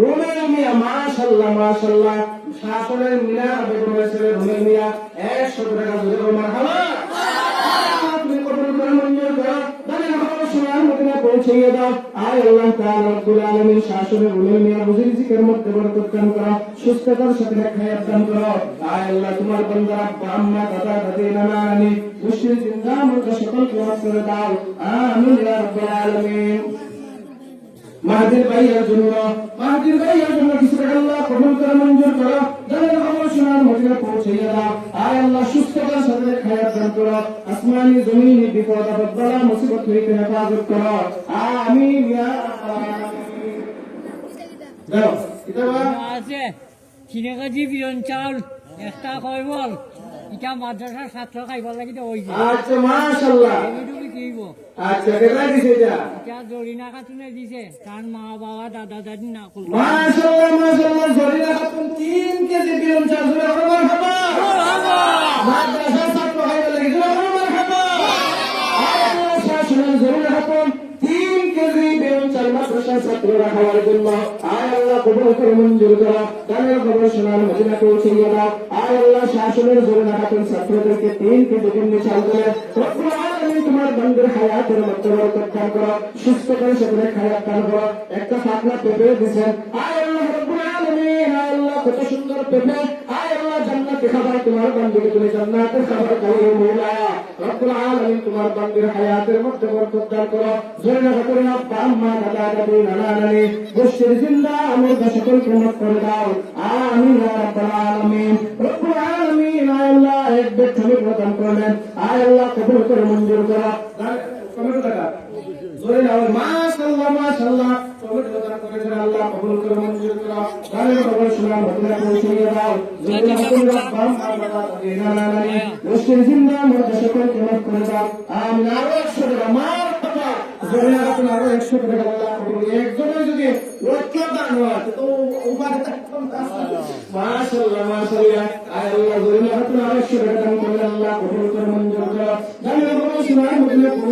রুমেল মিয়া মাশাল্লাহ মাশাল্লাহ শাসনের মিনার বেগম ছেলে রুমেল মিয়া, একশো টাকা জোরে বলো মারহাবা। তুমি কবুল করে মঞ্জুর করো দানে ভালো সোনার মদিনা পৌঁছিয়ে দাও। আয় আল্লাহ তাআলা রব্বুল আলামিন শাসনের রুমেল মিয়া বুঝে রিজিকের মধ্যে বরকত দান করো, সুস্থতার সাথে খায়াত দান করো। আয় আল্লাহ, তোমার বান্দারা আম্মা দাদা, দাদি, নানা, নানি মুশরিক জিন্দা মাহাদির ভাইয়ের জন্য মাহাদির ভাইয়ের জন্য কিছু আল্লাহ কবুল করে মঞ্জুর করো। জানের খবর শোনার মদিনা পৌঁছাইয়া দাও। আয় আল্লাহ সুস্থতার সাথে খায়াত দান করো। আসমানি জমিনি বিপদ আপদ বালা মুসিবত হইতে হেফাজত করো। আমিন ইয়া রাব্বাল এটা বা আছে। তিনে কেজি বিয়ন চাউল একটা কয় বল? ইটা মাদ্রাসার ছাত্র খাইব লাগি তো ওই আচ্ছা মাশাআল্লাহ। আচ্ছা কেটে দিছে এটা ইটা জরিনা খাতুনে দিছে। তার মা বাবা দাদা দাদি না করল মাশাআল্লাহ মাশাআল্লাহ জরিনা খাতুন 3 কেজি বিয়ন চাল জুড়ে হলো মারহাবা মাদ্রাসা ছাত্র হইবে লাগি জুড়ে হলো মারহাবা আল্লাহ শাসনের জরিনা খাতুন 3 কেজি বিয়ন চাল মাদ্রাসা ছাত্ররা খাওয়ার জন্য কবুল করে মঞ্জুর করো খবর শোনার মদিনা পৌঁছিয়ে দাও আয় আল্লাহ শাসনের জরিনা খাতুন ছাত্রদেরকে 3 কেজি বিয়ন চাল দিলে রব্বুল আলামিন তোমার বন্ধের হায়াতের মধ্যে বরকত দান করো সুস্থ করে সেখানে খায়াত দান করো বন্ধুকে তুমি জান্নাতের খাবার খাইয়ে মৌলা রব্বুল আলামিন তোমার বন্ধের হায়াতের মধ্যে বরকত দান করো। জোরে না করে, আব্বা, আম্মা, দাদা, দাদি, নানা, নানি গোষ্ঠীর জিন্দা আমার দশকল মাফ করে দাও। আমিন, ইয়া রব্বুল আলামিন। রব্বুল আলামিন আল্লাহ, এক বেদ প্রদান করলেন। আল্লাহ, কবুল করে মঞ্জুর করো। টমেটো টাকা। জোরে না মাশাআল্লাহ মাশাআল্লাহ। টমেটো টাকা করেছেন আল্লাহ কবুল করে, মঞ্জুর করো। গানের খবর শোনা মদিনা পৌঁছিয়ে দাও জোরে করে বাম করে করে। কবুল উপায় মাশাআল্লাহ মাশাআল্লাহ।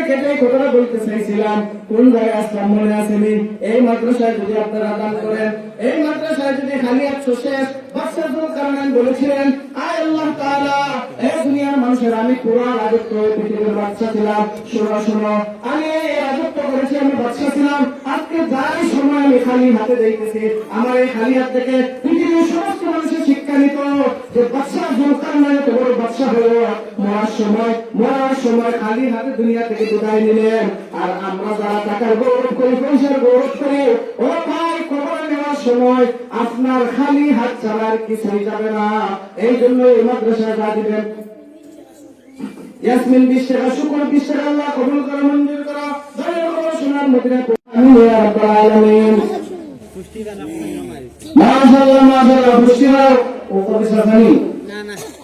আপনাদের ক্ষেত্রে কথাটা বলতে চাইছিলাম কোন জায়গায় আসলাম মনে আসেনি এই মাদ্রাসায় যদি আপনারা দান করেন, এই মাদ্রাসায় যদি খালি একশো শেষ বাচ্চাদের কারণে বলেছিলেন, আয় আল্লাহ তাআলা এই দুনিয়ার মানুষের, আমি পুরো রাজত্ব পৃথিবীর বাচ্চা ছিলাম। শোনো শোনো, আমি এই রাজত্ব করেছি, আমি বাচ্চা ছিলাম। আজকে যাই সময় আমি খালি হাতে দেখতেছি, আমার এই খালি হাত থেকে পৃথিবীর সমস্ত মানুষের শিক্ষা নিত যে বাচ্চা জোরকার মানে তো বড় সময় মরার সময় খালি হাতে দুনিয়া থেকে বিদায় নিলেন। আর আমরা যারা টাকার গৌরব করি, পয়সার গৌরব করি, ও ভাই, খবর নেওয়ার সময় আপনার খালি হাত ছাড়া আর কিছুই যাবে না। এই জন্য এই মাদ্রাসায় যা দিবেন। ইয়াসমিন বিশ টাকা, শুকুর বিশ টাকা, আল্লাহ কবুল করে, মঞ্জুর করো। সোনার মদিনা ইয়া রাব্বাল আলামিন। মাশাআল্লাহ মাশাআল্লাহ পুষ্টিরা ও কবিসা জানি? ও আমার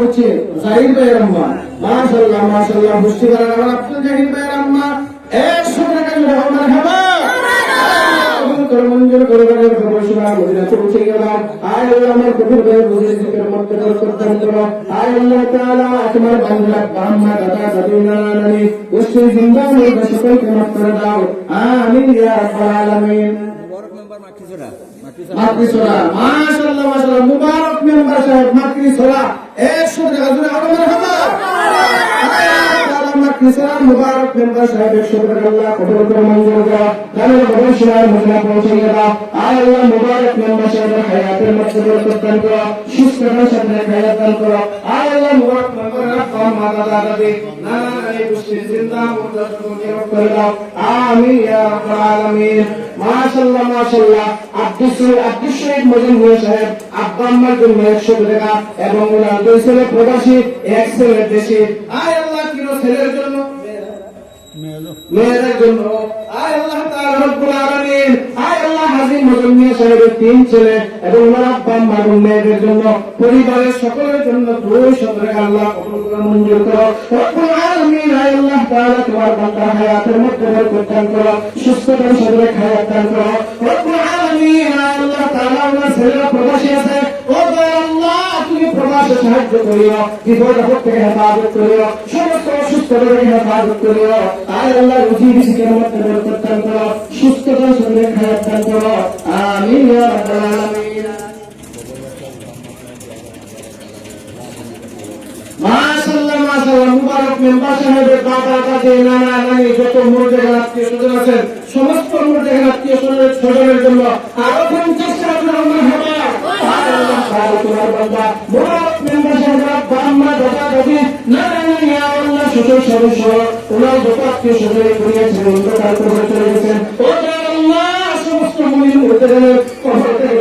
বুঝছি জাহিদ ভাইয়ের আম্মা। মাশাআল্লাহ মাশাআল্লাহ পুষ্টিরা আমার আব্দুল জাহিদ ভাইয়ের আম্মা। 100 টাকা মঞ্জুর আল্লাহ, আমার কবির ভাই বুঝে জিকির মধ্যে বরকত দান আয় আল্লাহ তাআলা, তোমার বান্দা বাম্মা দাদা, দাদি, নানা, নানি উসে জিন্দা মুর্দ সকলকে মাফ করে দাও। আমিন ইয়া রাব্বাল আলামিন। মাতৃসোলা মাশাআল্লাহ মাশাআল্লাহ। মুবারক মেম্বার সাহেব মাতৃসোলা 100 টাকা জোরে আরও মারহাবা। মাতৃসোলা মুবারক মেম্বার সাহেব 100 আল্লাহ কবুল করে মঞ্জুর করো গানের খবর শোনার মদিনা পৌঁছে দাও আয় আল্লাহ মুবারক মেম্বার সাহেবের হায়াতের মধ্যে বরকত দান করো সুস্থতার সাথে হায়াত দান করো। আয় আল্লাহ মুবারক মেম্বারের আব্বা মাতা দাদি নানা নানি পুষ্টি জিন্দা মুর্দা করে দাও। আমিন ইয়া রাব্বাল আলামিন। মাশাআল্লাহ মাশাআল্লাহ। আব্দুল শহীদ শহীদ মজুমদার সাহেব, আব্বা আম্মার জন্য একশো টাকা এবং ওনার দুই ছেলে প্রবাসী, এক ছেলে দেশে। আয় আল্লাহ কিলো ছেলের মেয়েদের জন্য। পরিবারের সকলের জন্য আল্লাহ মঞ্জুর তোমার হায়াতের মধ্যে সুস্থতার করো। আল্লাহ ছেলেরা প্রবাসী আছে। সাহায্য করিও বিপদ আপদ থেকে হেফাজত করিও সমস্ত অসুস্থ থেকে হেফাজত করিও। আয় আল্লাহ রুজি রিজিকের মধ্যে বরকত করো সুস্থতার সদরে হায়াত দান করো। আমিন ইয়া রাব্বাল আলামিন। মাশাআল্লাহ মাশাআল্লাহ মুবারক মেম্বার সাহেবের বাবা দাদি নানা নানি যত মুরদেগান আত্মীয় স্বজন আছেন সমস্ত মুরদেগান আত্মীয় স্বজনের স্বজনের জন্য আরও পঞ্চাশ টাকা আমরা হবে। আল্লাহ তোমার বান্দা আল্লাহ সদস্য ওনার আত্মীয় স্বজন করিয়েছেন অন্ধকার করে চলে গেছেন ও আল্লাহ সমস্ত থেকে